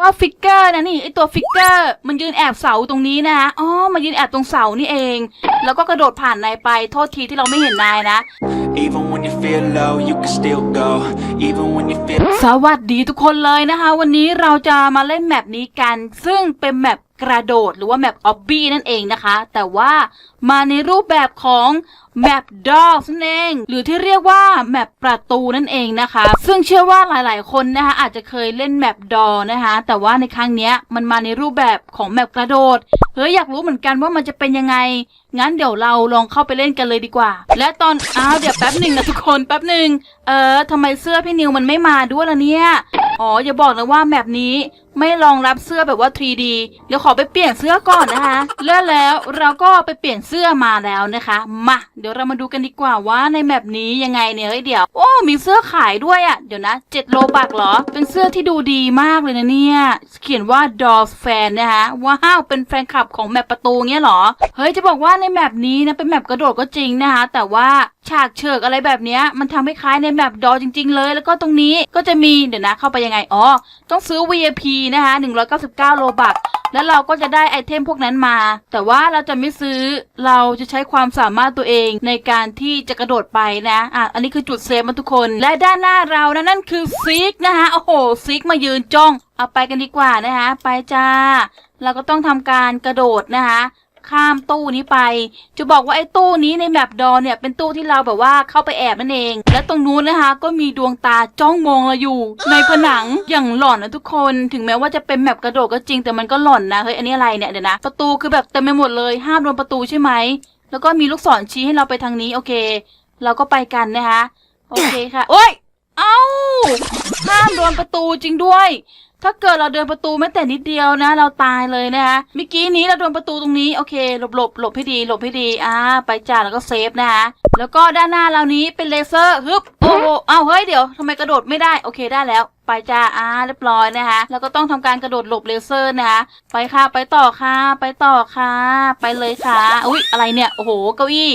ว่าฟิกเกอร์นะนี่ไอตัวฟิกเกอร์มันยืนแอบเสาตรงนี้นะคะอ๋อมายืนแอบตรงเสานี่เอง แล้วก็กระโดดผ่านนายไปโทษทีที่เราไม่เห็นนายนะ Even when you feel low, you can still go. Even when you feel สวัสดีทุกคนเลยนะคะ วันนี้เราจะมาเล่นแมปนี้กัน ซึ่งเป็นแมปกระโดดหรือว่าแมปออบบี้นั่นเองนะคะ แต่ว่ามาในรูปแบบของแมปดอกนั่นเอง หรือที่เรียกว่าแมปประตูนั่นเองนะคะ ซึ่งเชื่อว่าหลายๆ คนนะคะอาจจะเคยเล่นแมปดอนะคะ แต่ว่าในครั้งนี้มันมาในรูปแบบของแมปกระโดดเฮ้ยอยากรู้เหมือนกันว่ามันจะเป็นยังไง งั้นเดี๋ยวเราลองเข้าไปเล่นกันเลยดีกว่า และตอนอ้าวเดี๋ยวแป๊บหนึ่งนะทุกคนแป๊บหนึ่งเออทำไมเสื้อพี่นิวมันไม่มาด้วยล่ะเนี่ยอ๋ออย่าบอกนะว่าแมปนี้ไม่รองรับเสื้อแบบว่า 3D เดี๋ยวขอไปเปลี่ยนเสื้อก่อนนะคะเลื่อนแล้วเราก็ไปเปลี่ยนเสื้อมาแล้วนะคะ มาเดี๋ยวเรามาดูกันดีกว่าว่าในแมปนี้ยังไงเนี่ยเฮ้ยเดี๋ยว โอ้มีเสื้อขายด้วยอะ่ะเดี๋ยวนะ7โลบักเหรอ เป็นเสื้อที่ดูดีมากเลยนะเนี่ย เขียนว่า Dolls Fan นะคะว้าวเป็นแฟนคลับของแมปประตูเงี้ยเหรอ เฮ้ยจะบอกว่าในแมปนี้นะเป็นแมปกระโดดก็จริงนะคะแต่ว่าฉากเฉิกอะไรแบบนี้มันทำให้คล้ายในแมปดอจริง ๆ เลย แล้วก็ตรงนี้ก็จะมีเดี๋ยวนะเข้าไปยังไงอ๋อต้องซื้อ VIP นะคะ199 โลบักแล้วเราก็จะได้ไอเทมพวกนั้นมา แต่ว่าเราจะไม่ซื้อเราจะใช้ความสามารถตัวเองในการที่จะกระโดดไปนะอะอันนี้คือจุดเซฟมาทุกคน และด้านหน้าเรานะนั่นคือซิกนะคะโอ้โหซิกมายืนจ้อง เอาไปกันดีกว่านะคะไปจ้า เราก็ต้องทำการกระโดดนะคะ ข้ามตู้นี้ไป จะบอกว่าไอ้ตู้นี้ในแมปดอเนี่ยเป็นตู้ที่เราแบบว่าเข้าไปแอบนั่นเอง และตรงนู้นนะคะ ก็มีดวงตาจ้องมองเราอยู่ ในผนังอย่างหลอนนะทุกคนถึงแม้ว่าจะเป็นแมปกระโดดก็จริงแต่มันก็หลอนนะเฮ้ยอันนี้อะไรเนี่ยเดี๋ยวนะประตูคือแบบเต็มไปหมดเลยห้ามโดนประตูใช่ไหมแล้วก็มีลูกศรชี้ให้เราไปทางนี้โอเค เราก็ไปกันนะคะโอเคค่ะโอ้ยเอ้าห้ามโดนประตูจริงด้วย ถ้าเกิดเราเดินประตูแม้แต่นิดเดียวนะ เราตายเลยนะคะเมื่อกี้นี้เราโดนประตูตรงนี้โอเคหลบหลบหลบให้ดีหลบให้ดีอ่าไปจ้าแล้วก็เซฟนะคะแล้วก็ด้านหน้าเรานี้เป็นเลเซอร์ฮึบโอ้โหเอาเฮ้ยเดี๋ยวทำไมกระโดดไม่ได้โอเคได้แล้วไปจ้าอ่าเรียบร้อยนะคะแล้วก็ต้องทำการกระโดดหลบเลเซอร์นะคะไปค่ะไปต่อค่ะไปต่อค่ะ ไปเลยค่ะอุ้ยอะไรเนี่ยโอ้โหเก้าอี้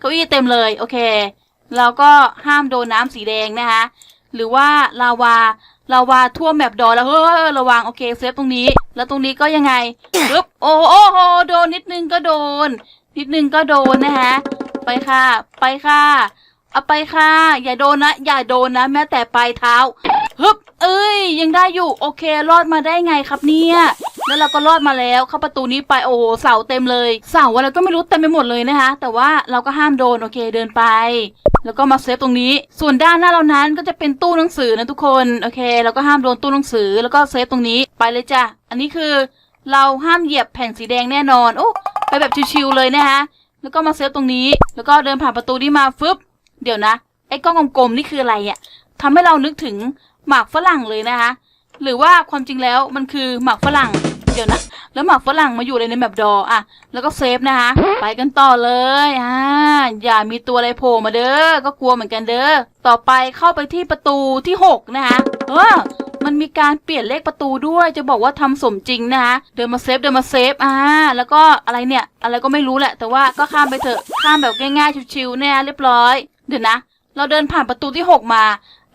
เก้าอี้เต็มเลยโอเคเราก็ห้ามโดนน้ำสีแดงนะคะหรือว่าลาวา ลาวาท่วมแมปดอแล้วเฮ้ยระวังโอเคเซฟตรงนี้ แล้วตรงนี้ก็ยังไงปึ๊บโอ้โหโอ้โหโดนนิดนึงก็โดน นิดนึงก็โดนนะฮะไปค่ะ ไปค่ะเอาไปค่ะ อย่าโดนนะ อย่าโดนนะ แม้แต่ปลายเท้าฮึบเอ้ย ยังได้อยู่ โอเค รอดมาได้ไงครับเนี่ย แล้วเราก็รอดมาแล้วเข้าประตูนี้ไปโอ้โหเสาเต็มเลย เสาอะไรก็ไม่รู้เต็มไปหมดเลยนะคะ แต่ว่าเราก็ห้ามโดนโอเคเดินไป แล้วก็มาเซฟตรงนี้ ส่วนด้านหน้าเรานั้นก็จะเป็นตู้หนังสือนะทุกคนโอเคเราก็ห้ามโดนตู้หนังสือแล้วก็เซฟตรงนี้ไปเลยจ้ะอันนี้คือ เราห้ามเหยียบแผ่นสีแดงแน่นอนโอ้ไปแบบชิวๆเลยนะคะแล้วก็มาเซฟตรงนี้ แล้วก็เดินผ่านประตูนี้มาฟึบเดี๋ยวนะไอ้กล้องกลมๆนี่คืออะไรอะ่ะทำให้เรานึกถึงหมากฝรั่งเลยนะคะ หรือว่าความจริงแล้วมันคือหมากฝรั่ง ดี๋ยวนะ แล้วหมากฝรั่งมาอยู่ในแบบดออะ แล้วก็เซฟนะคะ ไปกันต่อเลยอ่าอย่ามีตัวอะไรโผล่มาเด้อ ก็กลัวเหมือนกันเด้อ ต่อไปเข้าไปที่ประตูที่หกนะคะเออมันมีการเปลี่ยนเลขประตูด้วย จะบอกว่าทำสมจริงนะคะเดินมาเซฟเดินมาเซฟอ่าแล้วก็อะไรเนี่ย อะไรก็ไม่รู้แหละ แต่ว่าก็ข้ามไปเถอะข้ามแบบง่ายๆชิวๆเนี่ยเรียบร้อย เดี๋ยวนะ เราเดินผ่านประตูที่หกมา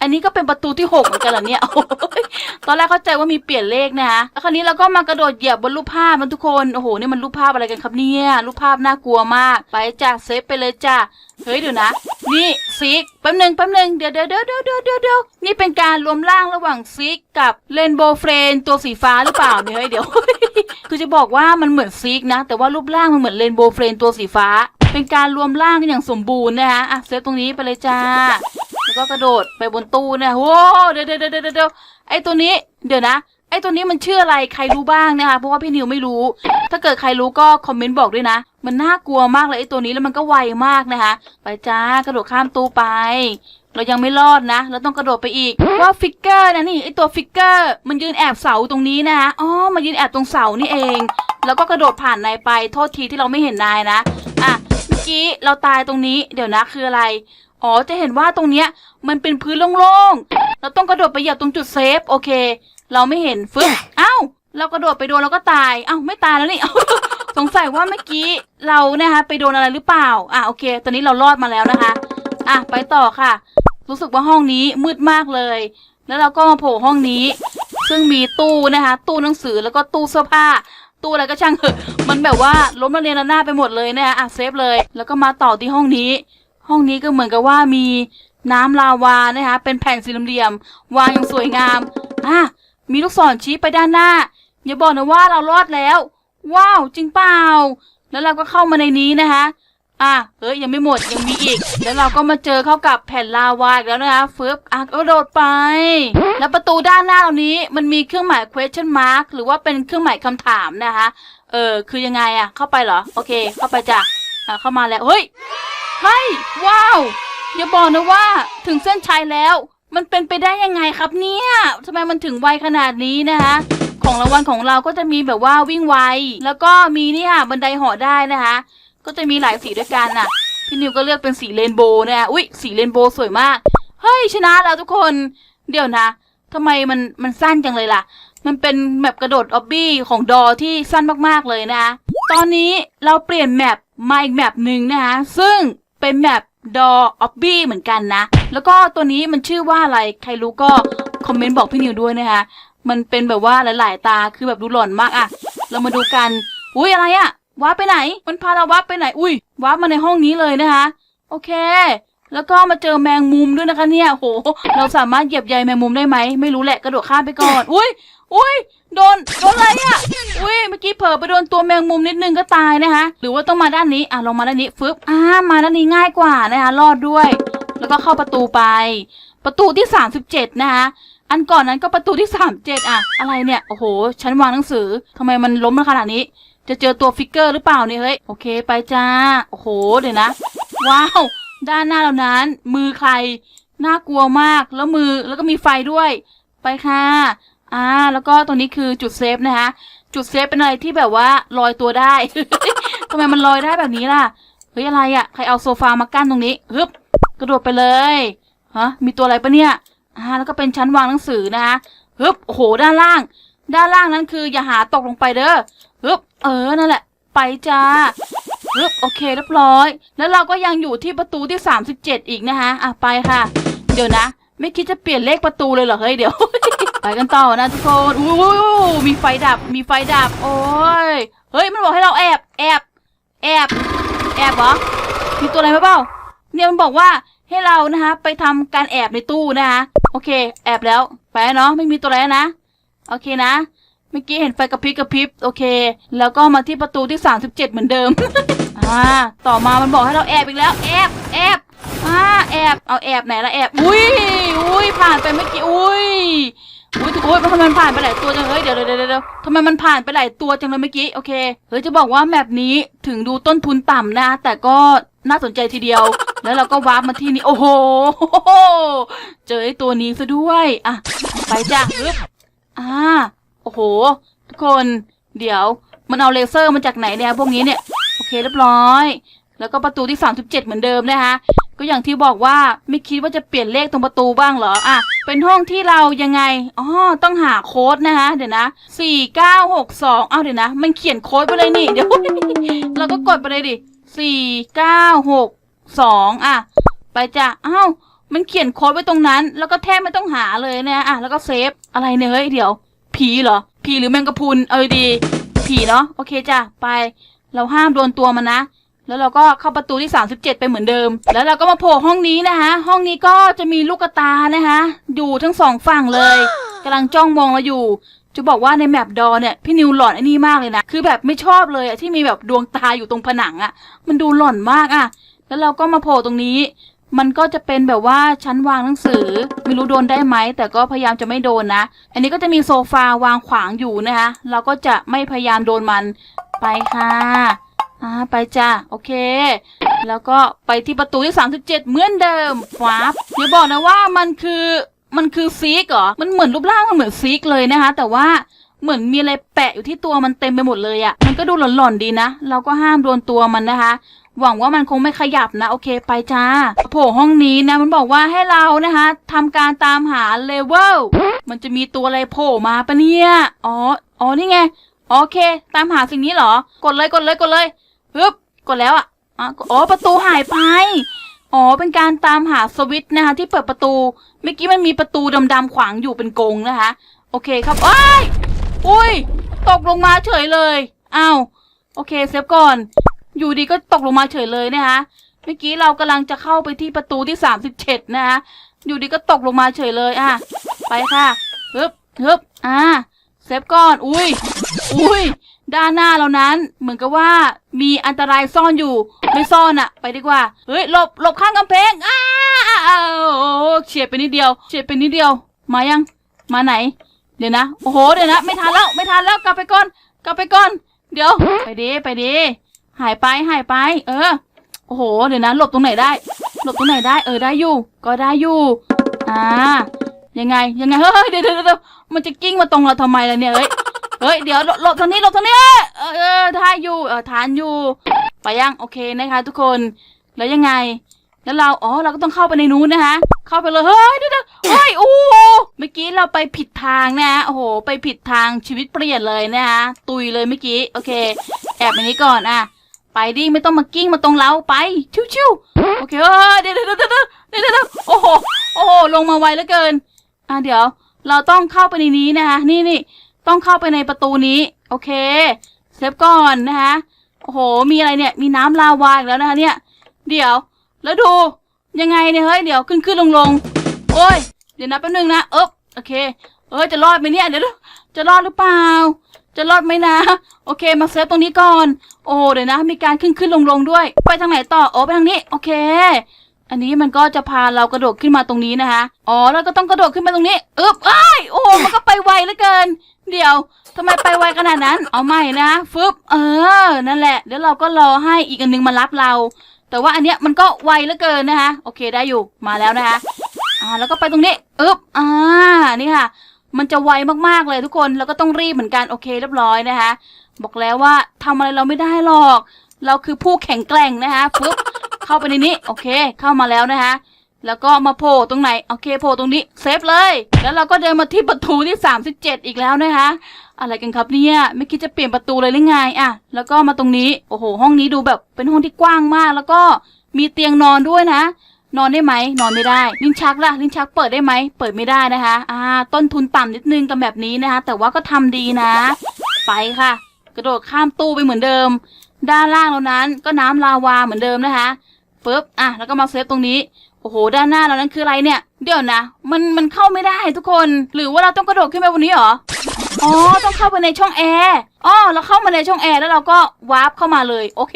อันนี้ก็เป็นประตูที่หกเหมือนกันเหรอเนี่ยโอ้ยตอนแรกเข้าใจว่ามีเปลี่ยนเลขนะคะแล้วคราวนี้เราก็มากระโดดเหยียบบนรูปภาพมันทุกคนโอ้โหนี่มันรูปภาพอะไรกันครับเนี่ยรูปภาพน่ากลัวมากไปจ้ะเซฟไปเลยจ้ะเฮ้ยเดี๋ยวนะ นี่ซิกแป๊บหนึ่งแป๊บหนึ่งเดี๋ยวเดี๋ยวเดี๋ยวเดี๋ยวเดี๋ยวเดี๋ยวเดี๋ยวนี่เป็นการรวมร่างระหว่างซิกกับเรนโบว์เฟรนตัวสีฟ้าหรือเปล่าเนี่ยเฮ้ยเดี๋ยวคือจะบอกว่ามันเหมือนซิกนะ แต่ว่ารูปร่างมันเหมือนเรนโบว์เฟรนตัวสีฟ้า เป็นการรวมร่างกันอย่างสมบูรณ์นะคะอะเซฟตรงนี้ไปเลยจ้า แล้วก็กระโดดไปบนตู้เนี่ยโว้เดี๋ยวเดี๋ยวเดี๋ยวเดี๋ยวเดี๋ยวไอ้ตัวนี้ เดี๋ยวนะ ไอ้ตัวนี้มันชื่ออะไรใครรู้บ้างนะคะเพราะว่าพี่นิวไม่รู้ ถ้าเกิดใครรู้ก็คอมเมนต์บอกด้วยนะ มันน่ากลัวมากเลยไอ้ตัวนี้แล้วมันก็ไวมากนะคะ ไปจ้ากระโดดข้ามตู้ไป เรายังไม่รอดนะ เราต้องกระโดดไปอีกว่าฟิกเกอร์นะนี่ไอตัวฟิกเกอร์มันยืนแอบเสาตรงนี้นะคะอ๋อมายืนแอบตรงเสานี่เอง แล้วก็กระโดดผ่านนายไปโทษทีที่เราไม่เห็นนายนะอะเมื่อกี้เราตายตรงนี้เดี๋ยวนะคืออะไร อ๋อจะเห็นว่าตรงเนี้ยมันเป็นพื้นโล่งๆ เราต้องกระโดดไปเหยียบตรงจุดเซฟโอเค เราไม่เห็นฟึ๊บเอ้าเรากระโดดไปโดนเราก็ตาย เอ้าไม่ตายแล้วนี่เอ้าสงสัยว่าเมื่อกี้เรานะคะไปโดนอะไรหรือเปล่า อะโอเค ตอนนี้เรารอดมาแล้วนะคะ อะไปต่อค่ะ รู้สึกว่าห้องนี้มืดมากเลย แล้วเราก็มาโผล่ห้องนี้ ซึ่งซึ่งมีตู้นะคะ ตู้หนังสือแล้วก็ตู้เสื้อผ้า ตู้อะไรก็ช่างเถอะ มันแบบว่าล้มระเนระนาดไปหมดเลยนะคะอะเซฟเลย แล้วก็มาต่อที่ห้องนี้ ห้องนี้ก็เหมือนกับว่ามีน้ำลาวานะคะ เป็นแผ่นสี่เหลี่ยม วางอย่างสวยงาม อะ มีลูกศรชี้ไปด้านหน้า อย่าบอกนะว่าเรารอดแล้ว ว้าว จริงเปล่า แล้วเราก็เข้ามาในนี้นะคะ อะ เฮ้ย ยังไม่หมด ยังมีอีก แล้วเราก็มาเจอเข้ากับแผ่นลาวาอีกแล้วนะคะเฟึบอะก็โดดไป แล้วประตูด้านหน้าเรานี้ มันมีเครื่องหมาย question mark หรือว่าเป็นเครื่องหมายคำถามนะคะ เออ คือยังไงอะเข้าไปเหรอ โอเค เข้าไปจ้ะ อะเข้ามาแล้ว เฮ้ยเฮ้ยว้าว อย่าบอกนะว่าถึงเส้นชัยแล้ว มันเป็นไปได้ยังไงครับเนี่ยทำไมมันถึงไวขนาดนี้นะคะของรางวัลของเราก็จะมีแบบว่าวิ่งไว แล้วก็มีนี่ค่ะบันไดหาะได้นะคะ ก็จะมีหลายสีด้วยกันน่ะ พี่นิวก็เลือกเป็นสีเรนโบว์นะคะอุ้ยสีเรนโบว์สวยมาก เฮ้ยชนะแล้วทุกคน เดี๋ยวนะทำไมมันมันสั้นจังเลยล่ะ มันเป็นแมปกระโดดออบบี้ของดอที่สั้นมากๆเลยนะคะ ตอนนี้เราเปลี่ยนแมปมาอีกแมปหนึ่งนะคะซึ่งเป็นแมปดอออบบี้เหมือนกันนะ แล้วก็ตัวนี้มันชื่อว่าอะไรใครรู้ก็คอมเมนต์บอกพี่นิวด้วยนะคะ มันเป็นแบบว่าหลายๆ ตาคือแบบดูหลอนมากอะเรามาดูกัน อุ้ยอะไรอะว้าร์ปไปไหน มันพาเราว้าร์ปไปไหน อุ้ยว้าร์ปมาในห้องนี้เลยนะคะ โอเค แล้วก็มาเจอแมงมุมด้วยนะคะเนี่ยโห เราสามารถเหยียบใยแมงมุมได้ไหม ไม่รู้แหละกระโดดข้ามไปก่อน อุ้ยอุ้ยโดนโดนอะไรอะอุ้ยเมื่อกี้เผลอไปโดนตัวแมงมุมนิดนึงก็ตายนะคะ หรือว่าต้องมาด้านนี้อะลองมาด้านนี้ฟึบอ่ามาด้านนี้ง่ายกว่านะคะรอดด้วย แล้วก็เข้าประตูไป ประตูที่สามสิบเจ็ดนะคะอันก่อนนั้นก็ประตูที่สามเจ็ดอะอะไรเนี่ยโอ้โหฉันวางหนังสือทำไมมันล้มมาขนาดนี้ จะเจอตัวฟิกเกอร์หรือเปล่าเนี่ยเฮ้ยโอเคไปจ้าโอ้โหเดี๋ยวนะ ว้าว ด้านหน้าเรานั้น มือใครน่ากลัวมากแล้วมือแล้วก็มีไฟด้วย ไปค่ะ อ่า แล้วก็ตรงนี้คือจุดเซฟนะคะ จุดเซฟเป็นอะไรที่แบบว่าลอยตัวได้ ทำไมมันลอยได้แบบนี้ล่ะ เฮ้ยอะไรอะใครเอาโซฟามากั้นตรงนี้ฮึบกระโดดไปเลยฮะมีตัวอะไรปะเนี่ย อ่า แล้วก็เป็นชั้นวางหนังสือนะคะฮึบโอ้โห ด้านล่าง ด้านล่างนั้นคืออย่าหาตกลงไปเด้อฮึบเออ นั่นแหละ ไปจ้า ฮึบโอเคเรียบร้อย แล้วเราก็ยังอยู่ที่ประตูที่ 37 อีกนะคะอะไปค่ะ เดี๋ยวนะ ไม่คิดจะเปลี่ยนเลขประตูเลยเหรอเฮ้ยเดี๋ยว ไปกันต่อนะทุกคนอู้หูมีไฟดับมีไฟดับ โอ้ยเฮ้ยมันบอกให้เราแอบแอบแอบแอบเหรอมีตัวอะไรไหมเปล่าเนี่ยมันบอกว่าให้เรานะคะไปทำการแอบในตู้นะคะโอเค แอบแล้วไปเนาะไม่มีตัวอะไรแล้วนะ โอเคนะ เมื่อกี้เห็นไฟกระพริบกระพริบโอเค แล้วก็มาที่ประตูที่ 37 เหมือนเดิม อ่า ต่อมามันบอกให้เราแอบอีกแล้ว แอบ แอบ อ่า แอบ เอาแอบไหนละแอบ อุ้ยอุ้ยผ่านไปเมื่อกี้ อุ้ยอุ้ยทุกคนทำไมมันผ่านไปหลายตัวจังเฮ้ยเดี๋ยวเดี๋ยวเดี๋ยวเดี๋ยวทำไมมันผ่านไปหลายตัวจังเลยเมื่อกี้ โอเค เฮ้ยจะบอกว่าแมปนี้ถึงดูต้นทุนต่ำนะ แต่ก็น่าสนใจทีเดียว แล้วเราก็วาร์ปมาที่นี่โอ้โห เจอไอ้ตัวนี้ซะด้วย อะ ไปจ้ะอ่า โอ้โห ทุกคนเดี๋ยวมันเอาเลเซอร์มาจากไหนเนี่ยพวกนี้เนี่ย โอเคเรียบร้อย แล้วก็ประตูที่ 37 เหมือนเดิมนะคะก็อย่างที่บอกว่าไม่คิดว่าจะเปลี่ยนเลขตรงประตูบ้างเหรออะเป็นห้องที่เรายังไงอ๋อต้องหาโค้ดนะคะเดี๋ยวนะ4 9 6 2อ้าวเอาเดี๋ยวนะ มันเขียนโค้ดไปเลยนี่เดี๋ยวเราก็กดไปเลยดิ4 9 6 2อะ ไปจ้ะอ้าวมันเขียนโค้ดไว้ตรงนั้น แล้วก็แทบไม่ต้องหาเลยนะอะแล้วก็เซฟอะไรเนี่ยเฮ้ยเดี๋ยว ผีเหรอ ผีหรือแมงกะพรุนเออดี ผีเนาะโอเคจ้ะไป เราห้ามโดนตัวมันนะ แล้วเราก็เข้าประตูที่ 37 ไปเหมือนเดิม แล้วเราก็มาโผล่ห้องนี้นะคะห้องนี้ก็จะมีลูกตานะคะอยู่ทั้งสองฝั่งเลยกำลังจ้องมองเราอยู่ จะบอกว่าในแมปดอเนี่ยพี่นิวหลอนไอ้นี่มากเลยนะ คือแบบไม่ชอบเลยอะที่มีแบบดวงตาอยู่ตรงผนังอะมันดูหลอนมากอะแล้วเราก็มาโผล่ตรงนี้ มันก็จะเป็นแบบว่าชั้นวางหนังสือ ไม่รู้โดนได้ไหม แต่ก็พยายามจะไม่โดนนะ อันนี้ก็จะมีโซฟาวางขวางอยู่นะคะ เราก็จะไม่พยายามโดนมันไปค่ะอ่าไปจ้ะโอเค แล้วก็ไปที่ประตูที่ 37 เหมือนเดิมฟ้าบอย่าบอกนะว่ามันคือมันคือซีกเหรอ มันเหมือนรูปร่างมันเหมือนซีกเลยนะคะ แต่ว่าเหมือนมีอะไรแปะอยู่ที่ตัวมันเต็มไปหมดเลยอะ่ะ มันก็ดูหลอนๆดีนะ เราก็ห้ามโดนตัวมันนะคะ หวังว่ามันคงไม่ขยับนะ โอเคไปจ้าโผล่ห้องนี้นะ มันบอกว่าให้เรานะคะทำการตามหาเลเวลมันจะมีตัวอะไรโผล่มาปะเนี่ยอ๋ออ๋อนี่ไงโอเค ตามหาสิ่งนี้เหรอ กดเลยกดเลยกดเลยฮึบกดแล้วอะอ๋อประตูหายไปอ๋อเป็นการตามหาสวิตช์นะคะที่เปิดประตูเมื่อกี้มันมีประตูดำๆขวางอยู่เป็นกงนะคะ โอเคครับอ้ายอุ้ยตกลงมาเฉยเลยอ้าวโอเคเซฟก่อน อยู่ดีก็ตกลงมาเฉยเลยนะคะเมื่อกี้เรากำลังจะเข้าไปที่ประตูที่สามสิบเจ็ดนะคะอยู่ดีก็ตกลงมาเฉยเลยอะไปค่ะฮึบฮึบอ่าเซฟก่อนอุ้ยอุ้ยด้านหน้าเรานั้น เหมือนกับว่ามีอันตรายซ่อนอยู่ ไม่ซ่อนอะไปดีกว่า เฮ้ยหลบหลบข้างกำแพงอ้าวโอ้เฉียดไปนิดเดียวเฉียดไปนิดเดียว มายังมาไหน เดี๋ยวนะ โอ้โหเดี๋ยวนะ ไม่ทันแล้วไม่ทันแล้วกลับไปก่อน กลับไปก่อน เดี๋ยว ไปดีไปดี หายไปหายไป เออ โอ้โห เดี๋ยวนะหลบตรงไหนได้ หลบตรงไหนได้ เออได้อยู่ ก็ได้อยู่ อ่า ยังไง ยังไง เฮ้ย เดี๋ยวเดี๋ยวเดี๋ยวมันจะกิ้งมาตรงเราทำไมล่ะเนี่ย เฮ้ย เฮ้ย เดี๋ยวหลบทางนี้หลบทางนี้ เออเออทายอยู่ เออทานอยู่ ไปยัง โอเคนะคะ ทุกคน แล้วยังไง แล้วเรา อ๋อ เราก็ต้องเข้าไปในนู้นนะคะ เข้าไปเลย เฮ้ย เดี๋ยวเดี๋ยวเฮ้ย โอ้เมื่อกี้เราไปผิดทางนะฮะ โอ้โห ไปผิดทางชีวิตเปลี่ยนเลยนะคะ ตุยเลยเมื่อกี้ โอเค แอบไปนี้ก่อนอะ ไปดิไม่ต้องมากิ้งมาตรงเราไปชิวๆโอเคเออเดี๋ยวเดี๋ยวเดี๋ยวเดี๋ยวเดี๋ยวโอ้โหโอ้โหลงมาไวเหลือเกิน อะเดี๋ยว เราต้องเข้าไปในนี้นะคะ นี่นี่ต้องเข้าไปในประตูนี้ โอเคเซฟก่อนนะคะโอ้โห มีอะไรเนี่ย มีน้ำลาวาอีกแล้วนะคะเนี่ย เดี๋ยว แล้วดู ยังไงเนี่ยเฮ้ย เดี๋ยวขึ้นขึ้นลงลงโอ้ย เดี๋ยวนะแป๊บนึงนะ เอ๊บโอเค เออจะรอดไหมเนี่ย เดี๋ยว จะรอดหรือเปล่า จะรอดไหมนะ โอเค มาเซฟตรงนี้ก่อน โอ้เดี๋ยวนะ มีการขึ้นขึ้นลงลงด้วย ไปทางไหนต่อ โอ้ไปทางนี้ โอเค อันนี้มันก็จะพาเรากระโดดขึ้นมาตรงนี้นะคะ อ๋อเราก็ต้องกระโดดขึ้นมาตรงนี้อึ๊บอ้ายโอ้ มันก็ไปไวเหลือเกิน เดี๋ยวทำไมไปไวขนาดนั้น เอาใหม่นะ ฟึบ เออ นั่นแหละ เดี๋ยวเราก็รอให้อีกอันนึงมารับเรา แต่ว่าอันเนี้ยมันก็ไวเหลือเกินนะคะ โอเค ได้อยู่ มาแล้วนะคะ อ่า แล้วก็ไปตรงนี้ อึ๊บอ่า นี่ค่ะ มันจะไวมากๆเลยทุกคนแล้วก็ต้องรีบเหมือนกันโอเคเรียบร้อยนะคะ บอกแล้วว่าทำอะไรเราไม่ได้หรอก เราคือผู้แข็งแกร่งนะคะปุ๊บเข้าไปในนี้โอเค เข้ามาแล้วนะคะแล้วก็มาโผล่ตรงไหนโอเคโผล่ตรงนี้เซฟเลย แล้วเราก็เดินมาที่ประตูที่ 37 อีกแล้วนะคะ อะไรกันครับเนี่ยไม่คิดจะเปลี่ยนประตูเลยหรือไงอะแล้วก็มาตรงนี้โอ้โห ห้องนี้ดูแบบเป็นห้องที่กว้างมาก แล้วก็มีเตียงนอนด้วยนะ นอนได้ไหมนอนไม่ได้ ลิ้นชักล่ะ ลิ้นชักเปิดได้ไหมเปิดไม่ได้นะคะอ่าต้นทุนต่ำนิดนึงกับแบบนี้นะคะ แต่ว่าก็ทำดีนะ ไปค่ะ กระโดดข้ามตู้ไปเหมือนเดิม ด้านล่างเรานั้นก็น้ำลาวาเหมือนเดิมนะคะปึ๊บอะแล้วก็มาเซฟตรงนี้โอ้โห ด้านหน้าเรานั้นคืออะไรเนี่ย เดี๋ยวนะ มัน มันเข้าไม่ได้ทุกคน หรือว่าเราต้องกระโดดขึ้นไปบนนี้เหรอ อ๋อ ต้องเข้าไปในช่องแอร์ อ๋อ เราเข้ามาในช่องแอร์แล้วเราก็วาร์ปเข้ามาเลย โอเค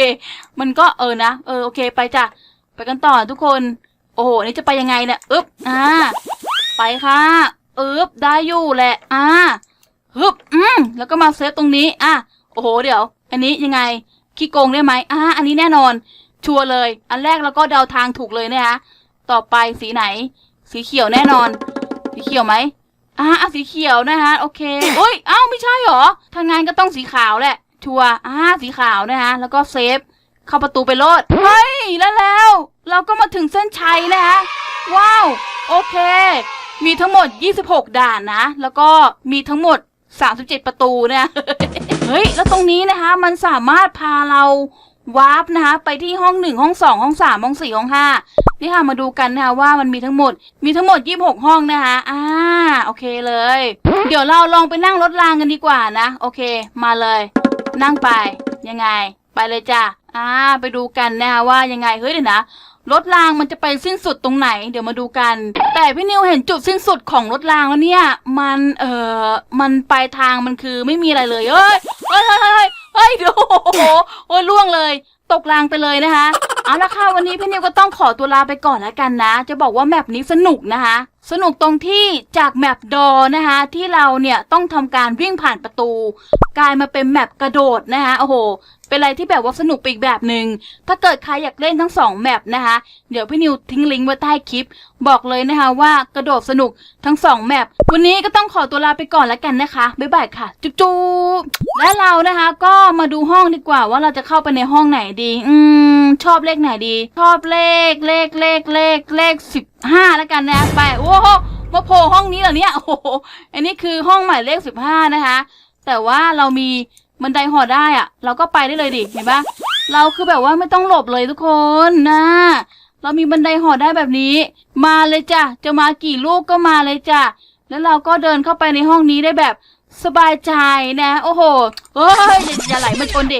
มันก็เออนะ เออ โอเค ไปจ้ะ ไปกันต่อทุกคน โอ้โหนี่จะไปยังไงเนี่ยอึ๊บอ่าไปค่ะอึ๊บได้อยู่แหละอ่าฮึบอืมแล้วก็มาเซฟตรงนี้อะโอ้โหเดี๋ยว อันนี้ยังไงขี้โกงได้ไหมอ่าอันนี้แน่นอน ชัวร์เลย อันแรกเราก็เดาทางถูกเลยนะคะต่อไปสีไหน สีเขียวแน่นอน สีเขียวไหมอ่าสีเขียวนะคะโอเคเอ้ยเอ้าไม่ใช่หรอทางงานก็ต้องสีขาวแหละชัวร์อ่าสีขาวนะคะแล้วก็เซฟ เข้าประตูไปโลด เฮ้ย แล้วแล้ว เราก็มาถึงเส้นชัยนะคะว้าว โอเค มีทั้งหมด 26 ด่านนะ แล้วก็มีทั้งหมด 37 ประตูเนะเฮ้ย แล้วตรงนี้นะคะ มันสามารถพาเราวาร์ปนะคะ ไปที่ห้องหนึ่งห้องสองห้องสามห้องสี่ห้องห้านี่ค่ะ มาดูกันนะคะว่ามันมีทั้งหมด มีทั้งหมด 26 ห้องนะคะ อ่า โอเคเลย เดี๋ยวเราลองไปนั่งรถรางกันดีกว่านะ โอเค มาเลย นั่งไป ยังไง ไปเลยจ้ะ อ่า ไปดูกันนะคะว่ายังไง เฮ้ยเดี๋ยวนะ รถรางมันจะไปสิ้นสุดตรงไหน เดี๋ยวมาดูกัน แต่พี่นิวเห็นจุดสิ้นสุดของรถรางแล้วเนี่ย มัน เอ่อ มันปลายทางมันคือไม่มีอะไรเลยเอ้ย เฮ้ยเฮ้ยเฮ้ยเฮ้ยดี๋ยวโอ้โหโอ้ยล่วงเลย ตกรางไปเลยนะคะ เอาละค่ะวันนี้พี่นิวก็ต้องขอตัวลาไปก่อนแล้วกันนะ จะบอกว่าแมปนี้สนุกนะคะ สนุกตรงที่จากแมปดอนะคะที่เราเนี่ยต้องทำการวิ่งผ่านประตู กลายมาเป็นแมปกระโดดนะคะโอ้โห เป็นอะไรที่แบบว่าสนุกปอีกแบบหนึ่งถ้าเกิดใครอยากเล่นทั้งสองแมปนะคะ เดี๋ยวพี่นิวทิ้งลิงก์ไว้ใต้คลิป บอกเลยนะคะว่ากระโดดสนุกทั้งสองแมปวันนี้ก็ต้องขอตัวลาไปก่อนแล้วกันนะคะ บ๊ายบายค่ะ จุ๊บจุ๊บและเรานะคะก็มาดูห้องดีกว่าว่าเราจะเข้าไปในห้องไหนดี อืม ชอบเลขไหนดี ชอบเลขเลขเลขเลขเลขสิบห้าแล้วกันนะไปโอ้โหมาโผล่ห้องนี้เหรอเนี่ยโอ้โหอันนี้คือห้องหมายเลขสิบห้านะคะ แต่ว่าเรามี บันไดหอได้อะเราก็ไปได้เลยดิเห็นปะเราคือแบบว่าไม่ต้องหลบเลยทุกคนนะเรามีบันไดหอได้แบบนี้ มาเลยจ้ะจะมากี่ลูกก็มาเลยจ้ะแล้วเราก็เดินเข้าไปในห้องนี้ได้แบบสบายใจนะ โอ้โหเฮ้ยอย่าไหลมาชนดิ